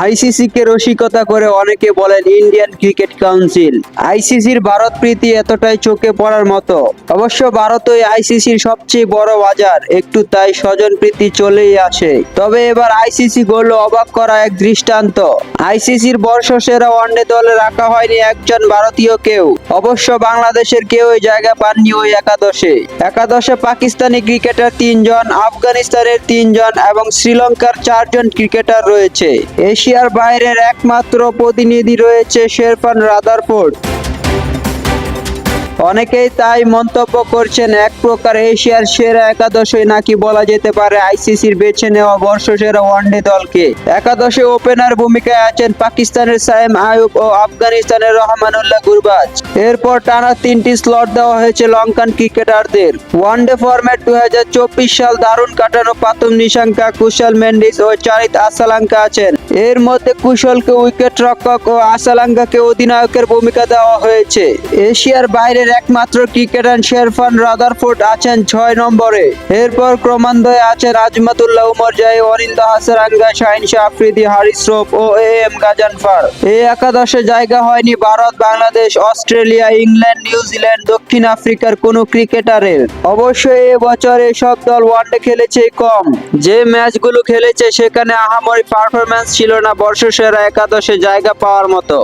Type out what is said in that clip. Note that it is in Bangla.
আইসিসি কে রসিকতা করে অনেকে বলেন ইন্ডিয়ান ক্রিকেট কাউন্সিল আইসিসির ভারত প্রীতি এতটাই চোখে পড়ার মতো। অবশ্য ভারতই আইসিসির সবচেয়ে বড় বাজার, একটু তাই স্বজন প্রীতি চলেই আসে। তবে এবার আইসিসি গড়ল অবাক করা এক দৃষ্টান্ত। আইসিসির বর্ষসেরা ওয়ানডে দলে রাখা হয়নি একজন ভারতীয় কেউ। অবশ্য বাংলাদেশের কেউই জায়গা পাননি ওই একাদশে। একাদশে পাকিস্তানি ক্রিকেটার তিনজন, আফগানিস্তানের তিনজন এবং শ্রীলঙ্কার চারজন ক্রিকেটার রয়েছে। এশিয়ার বাইরের একমাত্র প্রতিনিধি রয়েছে শেরফান রাদারফোর্ড। অনেকেই তাই মন্তব্য করছেন, এক প্রকার এশিয়ার সেরা একাদশই নাকি বলা যেতে পারে আইসিসির বেছে নেওয়া বর্ষসেরা ওয়ানডে দলকে। একাদশে ওপেনার ভূমিকায় আছেন পাকিস্তানের সাইম আয়ুব ও আফগানিস্তানের রহমানুল্লাহ গুরবাজ। এরপর টানা তিনটি স্লট দেওয়া হয়েছে লঙ্কান ক্রিকেটারদের। ওয়ানডে ফরম্যাট দুই হাজার চব্বিশ সাল দারুণ কাটানো পাতুম নিশাঙ্কা, কুশল মেন্ডিস ও চারিত আসালাঙ্কা আছেন। এর মধ্যে কুশলকে উইকেট রক্ষক ও আসালাঙ্গাকে অধিনায়কের ভূমিকা দেওয়া হয়েছে। এশিয়ার বাইরের একমাত্র ক্রিকেটার শেরফান রাদারফোর্ড আছেন ছয় নম্বরে। এরপর ক্রমান্বয়ে আছেন আজমাতুল্লাহ উমর জাই অনিন্দ হাসারাঙ্গা শাহিন শাহ, আফ্রিদি, হারিস রোপ ও এ এম গাজানফার। এই একাদশে জায়গা হয়নি Bharat, Bangladesh, Australia, England, New Zealand, দক্ষিণ আফ্রিকার কোনো ক্রিকেটারের। অবশ্যই এবছর এসব দল ওয়ানডে খেলেছে কম। যে ম্যাচগুলো খেলেছে সেখানে আহামরি পারফরম্যান্স ছিল না বর্ষসেরা একাদশে জায়গা পাওয়ার মতো।